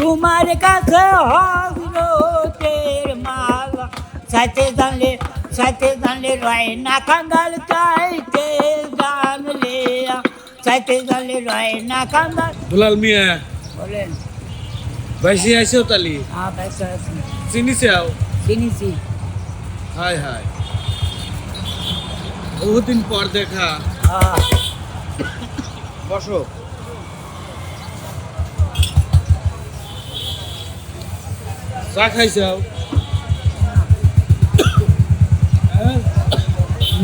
তোমার কাছে হজরতের মালা সাথে জানলে সাথে জানলে রয় না কাঙ্গাল চাইতে জানলে সাথে জানলে রয় না কাঙ্গাল। দুলাল মিয়া বলেন। বাইসি আইসেও তালি? হ্যাঁ পয়সা আছে চিনিছে আও? চিনিছি। হাই হাই বহুদিন পর দেখা। হ্যাঁ। বসো। চা খাইছাও?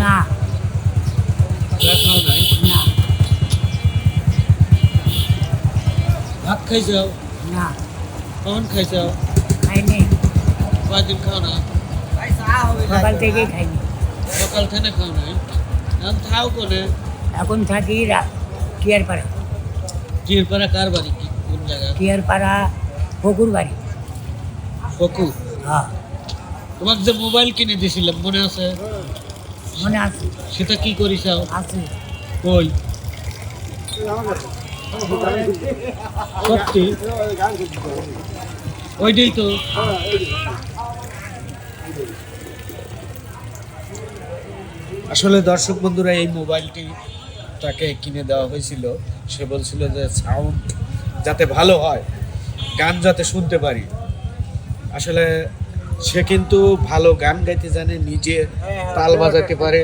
না। চা খাও নাই? না। ভাত খাইছাও? না। কখন খাইছাও? খাইনি। কয়দিন খাও না? সকাল থেকে খাইনি। সকাল থেকে খাও নাই? এখন খাও কোনে? এখন থাকি কিয়ারপাড়া। চিরপাড়া কার বাড়ি? কি কোন জায়গা? কিয়ারপাড়া পুকুর বাড়ি। ফকু হ্যাঁ। তোমাকে যে মোবাইল কিনে দিয়েছিলাম মনে আছে? মনে আছে। সেটা কি করিসাও আছে। কই? সত্যি? ওইটাই তো। আসলে দর্শক বন্ধুরা এই মোবাইলটি তাকে কিনে দেওয়া হয়েছিল। সে বলছিল যে সাউন্ড যাতে ভালো হয় গান যাতে শুনতে পারি। আসলে সে কিন্তু ভালো গান গাইতে জানে নিজে তাল বাজাতে পারে।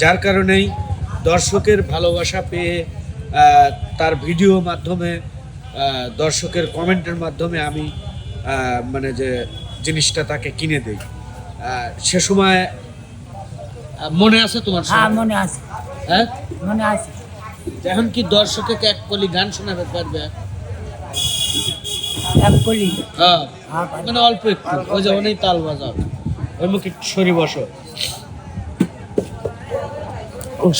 যার কারণেই দর্শকের ভালোবাসা পেয়ে তার ভিডিও মাধ্যমে দর্শকের কমেন্টের মাধ্যমে আমি মানে যে জিনিসটা তাকে কিনে দেই। সে সময় মনে আছে তোমার হ্যাঁ মনে আছে। হ্যাঁ? মনে আছে। এখন কি দর্শককে এক কলি গান শোনাতে পারবে? এক কলি। হ্যাঁ। হ্যাঁ মানে অল্প একটু। ওই যে অনেক তাল বাজাও। ওই মুখে সরি বসো।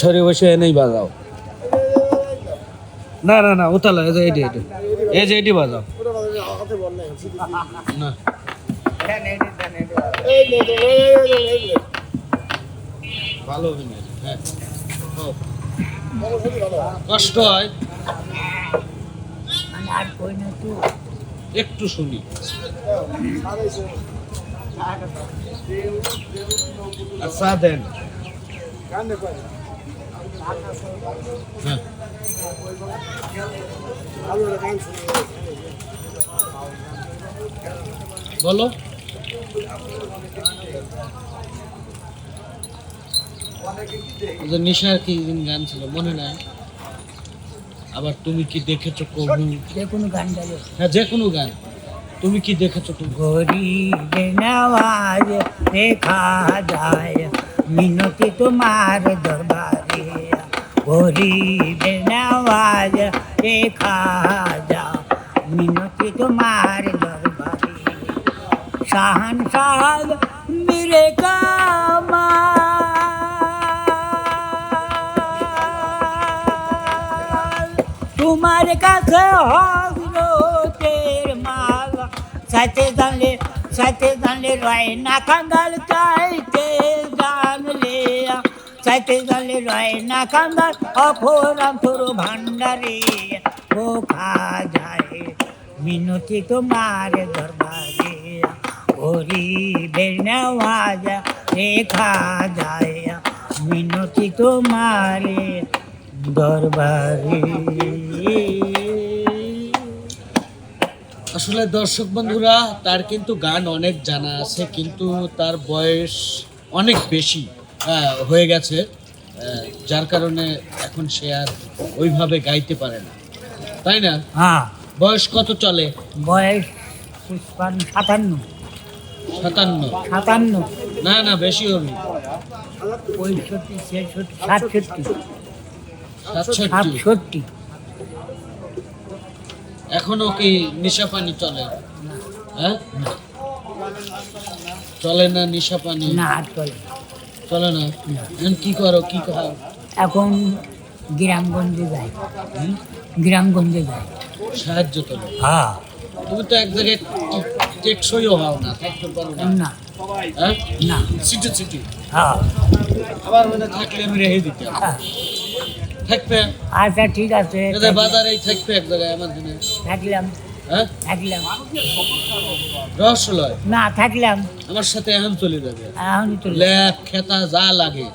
সরি বসে এনেই বাজাও। না না না ওতালা এই যে এটি এটি। এই যে এটি বাজাও। না। ভালো অভিনয় হ্যাঁ। হোক। কষ্ট হয়। আর কই না তো। একটু শুনি। আচ্ছা দেন। হ্যাঁ। বলো। নিশার কি গান ছিল? মনে নাই। আবার তুমি কি দেখেছ কবু? যে কোনো গান গাইলে হ্যাঁ যে কোনো গান। তুমি কি দেখেছ তুমি গরিবে নওয়াজ দেখা যায় মিনতি তোমার দরবারে। গরিবে নওয়াজ দেখা যায় মিনতি তোমার দরবারে। শাহান শাহ মেরে কামাল। তোমার কাছে হজরতের মালা। সাথে জানলে সাথে জানলে রয় না কাঙ্গাল, চাইতে জানলে সাথে জানলে রয় না কাঙ্গাল, অপরাম তোর ভান্ডারে ও খা যায়, মিনতি তোমার দরবারে। গরিবের নেওয়াজ রেখা যায়, মিনতি তোমার দরবারে। আসলে দর্শক বন্ধুরা তার কিন্তু গান অনেক জানা আছে কিন্তু তার বয়স অনেক বেশি আহ, হয়ে গেছে যার কারণে এখন সে আর ওইভাবে গাইতে পারে না। তাই না? হ্যাঁ। বয়স কত চলে? বয়স সাতান্ন। সাতান্ন? সাতান্ন। না না বেশি হবে। পঁয়ষট্টি ছেষট্টি সাতষট্টি? সাতষট্টি। এখনও কি নিশা পানি চলে? হ্যাঁ? চলে না নিশা পানি? না আর চলে না। চলে না। এখন কি করো কি খাও? এখন গ্রামগঞ্জে হুম? গ্রামগঞ্জে যায় সাহায্য করো। হ্যাঁ। তুমি তো এক জায়গায় টেক- টেকসইও হও না থাকতে পারো না। না। হ্যাঁ? না। সিটি সিটি হ্যাঁ। আবার মানে থাকলে আমি রেখে দিতে হ্যাঁ। থাকবে? আচ্ছা ঠিক আছে। থাকবে এক জায়গায় আমার দিনে থাকলাম। হ্যাঁ? থাকলাম। রহস্যলয় না থাকলাম। আমার সাথে এখন চলে যাবে। এখনই খেতা যা লাগে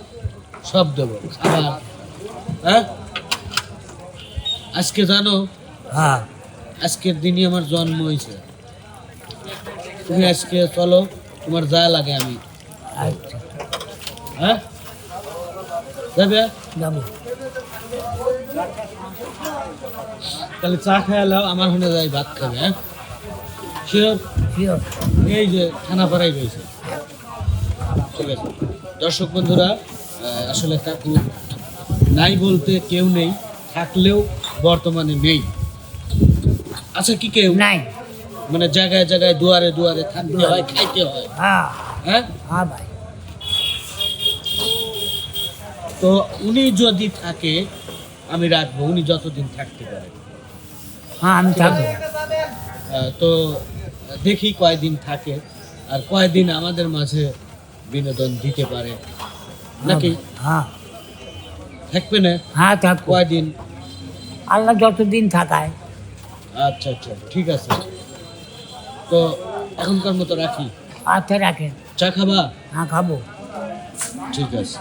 সব দেবো। খাবার হ্যাঁ? আজকে জানো? হ্যাঁ। আজকের দিনই আমার জন্ম হয়েছে। তুমি আজকে চলো তোমার যা লাগে আমি। আচ্ছা। হ্যাঁ? যাবে? যাব। তাহলে চা খাওয়ালাও আমার হনে যাই ভাত খাবে হ্যাঁ? শিওর? এই যে থানাপাড়াই রয়েছে। ঠিক আছে। দর্শক বন্ধুরা আসলে কাকু নাই বলতে কেউ নেই থাকলেও বর্তমানে নেই। আচ্ছা কি কেউ? নাই। মানে জায়গায় জায়গায় দুয়ারে দুয়ারে থাকতে হয় খাইতে হয়। হ্যাঁ। হ্যাঁ? হ্যাঁ ভাই। তো উনি যদি থাকে আমি রাখব উনি যতদিন থাকতে পারে। হ্যাঁ আমি থাকব। তো দেখি কয়দিন থাকে আর কয়দিন আমাদের মাঝে বিনোদন দিতে পারে। নাকি? হ্যাঁ। থাকবে না? হ্যাঁ থাকব। কয়দিন? আল্লাহ যতদিন থাকায়। আচ্ছা আচ্ছা ঠিক আছে। তো এখনকার মতো রাখি? আচ্ছা রাখেন। চা খাবা? হ্যাঁ খাব। ঠিক আছে।